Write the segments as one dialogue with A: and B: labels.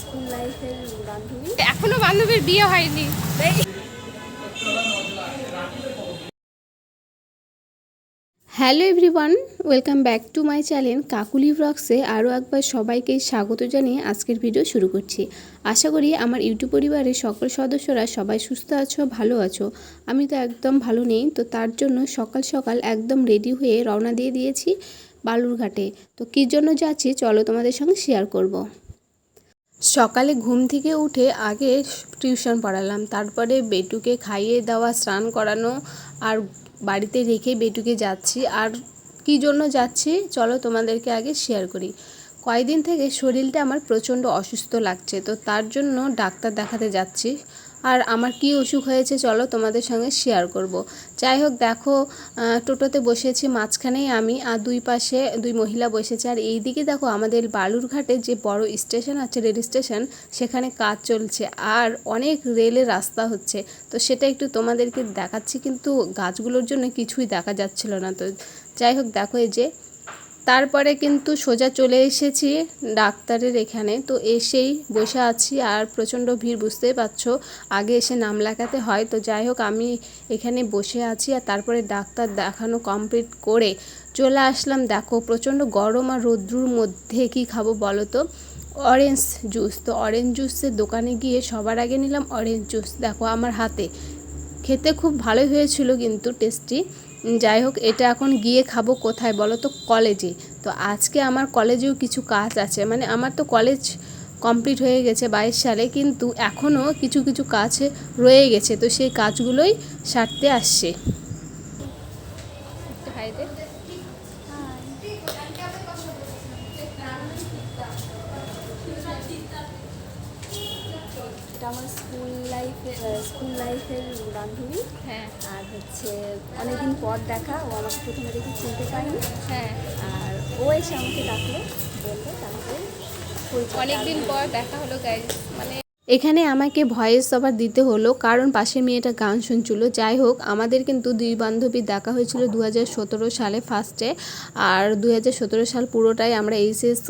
A: School লাইফের বান্ধবী।
B: এখনও বান্ধবীর বিয়ে হয়নি। Hello everyone welcome back to my channel Kakuli ব্লগসে আরও একবার সবাইকে স্বাগত জানিয়ে আজকের ভিডিও শুরু করছি। আশা করি আমার ইউটিউব পরিবারের সকল সদস্যরা সবাই সুস্থ আছো ভালো আছো। আমি তো একদম ভালো নেই তো তার জন্য সকাল সকাল একদম রেডি হয়ে রওনা দিয়ে দিয়েছি বালুরঘাটে। তো কী জন্য যাচ্ছি চলো তোমাদের সঙ্গে শেয়ার করব। সকালে ঘুম থেকে উঠে আগে টিউশন পড়ালাম। তারপরে বেটুকে খাইয়ে দেওয়া, স্নান করানো আর বাড়িতে রেখে বেটুকে যাচ্ছি। আর কি জন্য যাচ্ছি? চলো তোমাদেরকে আগে শেয়ার করি। কয়েকদিন থেকে শরীরটা আমার প্রচণ্ড অসুস্থ লাগছে, তো তার জন্য ডাক্তার দেখাতে যাচ্ছি। আর আমার কি অসুখ হয়েছে চলো তোমাদের সঙ্গে শেয়ার করব। যাই হোক, দেখো টোটোতে বসেছি, মাঝখানেই আমি আর দুই পাশে দুই মহিলা বসেছে। আর এই দিকে দেখো, আমাদের বালুরঘাটে যে বড় স্টেশন আছে, রেল স্টেশন, সেখানে কাজ চলছে। আর অনেক রেলের রাস্তা হচ্ছে। তো সেটা একটু তোমাদেরকে দেখাচ্ছি, কিন্তু গাছগুলোর জন্য কিছুই দেখা যাচ্ছিল না। তো যাই হোক, দেখো এই যে তারপরে কিন্তু সোজা চলে এসেছি ডাক্তারের এখানে। তো এসেই বসে আছি আর প্রচণ্ড ভিড়, বুঝতেই পারছ। আগে এসে নাম লেখাতে হয়। তো যাই হোক, আমি এখানে বসে আছি আর তারপরে ডাক্তার দেখানো কমপ্লিট করে চলে আসলাম। দেখো, প্রচণ্ড গরম আর রৌদ্রুর মধ্যে কি খাব বলো তো? Orange juice. তো অরেঞ্জ জুসের দোকানে গিয়ে সবার আগে নিলাম অরেঞ্জ জুস। দেখো, আমার হাতে। খেতে খুব ভালোই হয়েছিল কিন্তু টেস্টি যাই হোক এটা এখন গিয়ে খাব কোথায় বলো তো? কলেজে। তো আজকে আমার কলেজেও কিছু কাজ আছে। মানে আমার তো কলেজ কমপ্লিট হয়ে গেছে বাইশ সালে, কিন্তু এখনও কিছু কিছু কাজ রয়ে গেছে। তো সেই কাজগুলোই সারতে আসছে।
A: এটা আমার স্কুল লাইফের স্কুল লাইফের বান্ধবী।
B: হ্যাঁ।
A: আর হচ্ছে অনেকদিন পর দেখা ও আমাকে প্রথমে দেখে চিনতে পারেনি।
B: হ্যাঁ।
A: আর ও এসে আমাকে ডাকলো বলল তারপরে
B: অনেকদিন পর দেখা হলো গাইজ মানে এখানে আমাকে ভয়েস ওভার দিতে হলো কারণ পাশে মেয়েটা গান শুনছিল। যাই হোক আমাদের কিন্তু দুই বান্ধবী দেখা হয়েছিল দুই হাজার সতেরো সালে ফার্স্টে আর দুই হাজার সতেরো সাল পুরোটাই আমরা এইচএস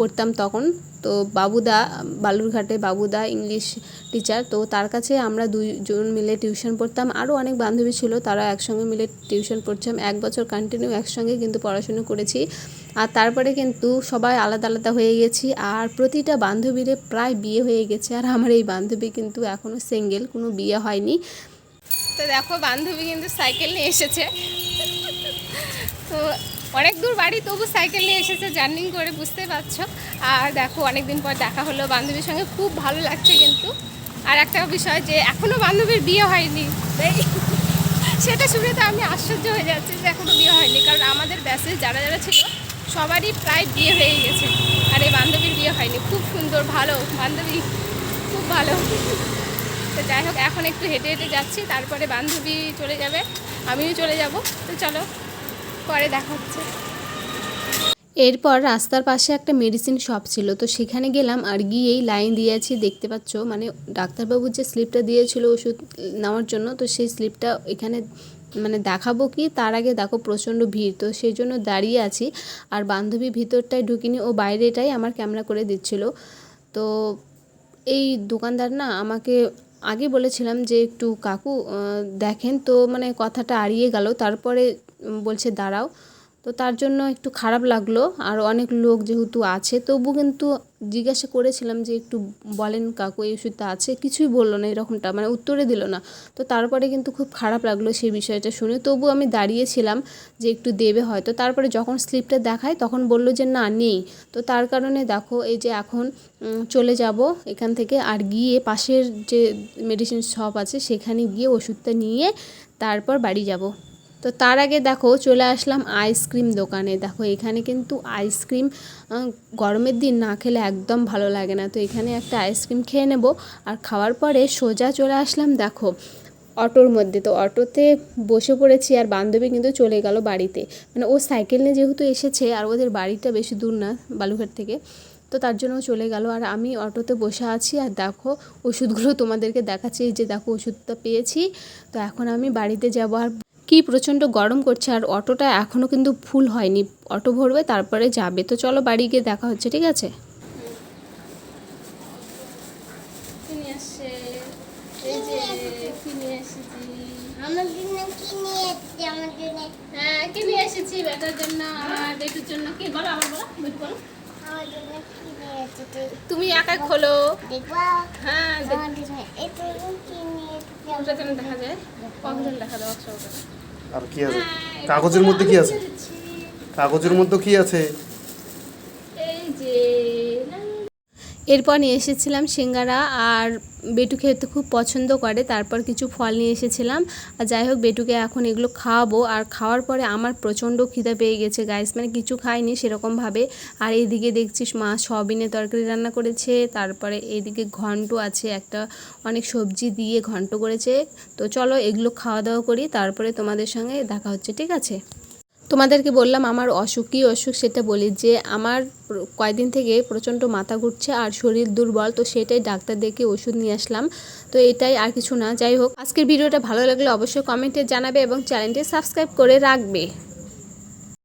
B: পড়তাম তখন। তো বাবুদা, বালুরঘাটে বাবুদা ইংলিশ টিচার তো তার কাছে আমরা দুইজন মিলে টিউশন পড়তাম। আরও অনেক বান্ধবী ছিল, তারা একসঙ্গে মিলে টিউশন পড়ছিলাম এক বছর কন্টিনিউ একসঙ্গে কিন্তু পড়াশুনো করেছি। আর তারপরে কিন্তু সবাই আলাদা আলাদা হয়ে গেছি। আর প্রতিটা বান্ধবীরে প্রায় বিয়ে হয়ে গেছে। আর আমার এই বান্ধবী কিন্তু এখনও সিঙ্গেল কোনো বিয়ে হয়নি। তো দেখো, বান্ধবী কিন্তু সাইকেল নিয়ে এসেছে। তো অনেক দূর বাড়ি, তবু সাইকেল নিয়ে এসেছে জার্নিং করে বুঝতে পারছ। আর দেখো অনেক দিন পর দেখা হলো বান্ধবীর সঙ্গে, খুব ভালো লাগছে কিন্তু। আর একটা বিষয় যে এখনও বান্ধবীর বিয়ে হয়নি। তাই সেটা শুনে তো আমি আশ্চর্য হয়ে যাচ্ছি যে এখনও বিয়ে হয়নি। কারণ আমাদের ব্যাসে যারা যারা ছিল, সবারই প্রায় বিয়ে হয়ে গেছে। আর এই বান্ধবীর বিয়ে হয়নি। খুব সুন্দর, ভালো বান্ধবী, খুব ভালো। তো যাই হোক, এখন একটু হেঁটে হেঁটে যাচ্ছি, তারপরে বান্ধবী চলে যাবে, আমিও চলে যাব। তো চলো পরে দেখা হচ্ছে। এরপর রাস্তার পাশে একটা মেডিসিন শপ ছিল, তো সেখানে গেলাম আর গিয়েই লাইন দিয়েছি, দেখতে পাচ্ছ মানে ডাক্তারবাবু যে স্লিপটা দিয়েছিল ওষুধ নেওয়ার জন্য, তো সেই স্লিপটা এখানে মানে দেখাবো কি, তার আগে দেখো প্রচণ্ড ভিড়, তো সেই জন্য দাঁড়িয়ে আছি। আর বান্ধবী ভিতরটায় ঢুকিনি, ও বাইরেটাই আমার ক্যামেরা করে দিচ্ছিল। তো এই দোকানদার না আমাকে আগে বলেছিলাম যে একটু কাকু দেখেন, তো মানে কথাটা আড়িয়ে গেল, তারপরে বলছে দাঁড়াও। তো তার জন্য একটু খারাপ লাগল। আর অনেক লোক যেহেতু আছে, তবু কিন্তু জিজ্ঞাসা করেছিলাম যে একটু বলেন কাকু, এই ওষুধটা আছে? কিছুই বলল না এরকমটা মানে উত্তরে দিল না। তো তারপরে কিন্তু খুব খারাপ লাগল সেই বিষয়টা শুনে। তবু আমি দাঁড়িয়েছিলাম যে একটু দেবে হয়তো। তারপরে যখন স্লিপটা দেখায়, তখন বলল যে না, নেই। তো তার কারণে দেখো, এই যে এখন চলে যাব এখান থেকে। আর গিয়ে পাশের যে মেডিসিন শপ আছে, সেখানে গিয়ে ওষুধটা নিয়ে তারপর বাড়ি যাব। তো তার আগে দেখো চলে আসলাম আইসক্রিম দোকানে। দেখো এখানে কিন্তু আইসক্রিম গরমের দিন না খেলে একদম ভালো লাগে না। তো এখানে একটা আইসক্রিম খেয়ে নেব। আর খাওয়ার পরে সোজা চলে আসলাম দেখো অটোর মধ্যে। তো অটোতে বসে পড়েছি আর বান্ধবী কিন্তু চলে গেল বাড়িতে। মানে ও সাইকেল নিয়ে যেহেতু এসেছে আর ওদের বাড়িটা বেশি দূর না বালুঘাট থেকে, তো তার জন্য চলে গেল। আর আমি অটোতে বসে আছি আর দেখো ওষুধগুলো তোমাদেরকে দেখাচ্ছি। যে দেখো ওষুধটা পেয়েছি। তো এখন আমি বাড়িতে যাব আর কি প্রচণ্ড গরম করছে আর অটোটা এখনও কিন্তু ফুল হয়নি। অটো ভরবে তারপরে যাবে। তো চলো বাড়ি গিয়ে দেখা হচ্ছে ঠিক আছে? তুমি একা খোলো। দেখা যায়? দেখা দাও
C: আর কি আছে? কাগজের মধ্যে কি আছে? কাগজের মধ্যে কি আছে?
B: এরপর নিয়ে এসেছিলাম সিঙ্গারা আর বেটু খেতে খুব পছন্দ করে, তারপর কিছু ফল নিয়ে এসেছিলাম। আর যাই হোক, বেটুকে এখন এগুলো খাওয়াবো। আর খাওয়ার পরে আমার প্রচণ্ড খিদে পেয়ে গেছে গাইস মানে কিছু খাইনি সেরকমভাবে। আর এইদিকে দেখছিস মা সবিনের তরকারি রান্না করেছে, তারপরে এইদিকে ঘন্ট আছে, একটা অনেক সবজি দিয়ে ঘন্ট করেছে। তো চলো এগুলো খাওয়া দাওয়া করি, তারপরে তোমাদের সঙ্গে দেখা হচ্ছে, ঠিক আছে? তোমাদেরকে বললাম, আমার অসুখ, কী অসুখ সেটা বলি যে, আমার কয়েকদিন থেকে প্রচণ্ড মাথা ঘুরছে আর শরীর দুর্বল, তো সেটাই ডাক্তার দেখে ওষুধ নিয়ে আসলাম। তো এটাই আর কিছু না। যাই হোক, আজকের ভিডিওটা ভালো লাগলে অবশ্যই কমেন্টে জানাবে এবং চ্যানেলটি সাবস্ক্রাইব করে রাখবে।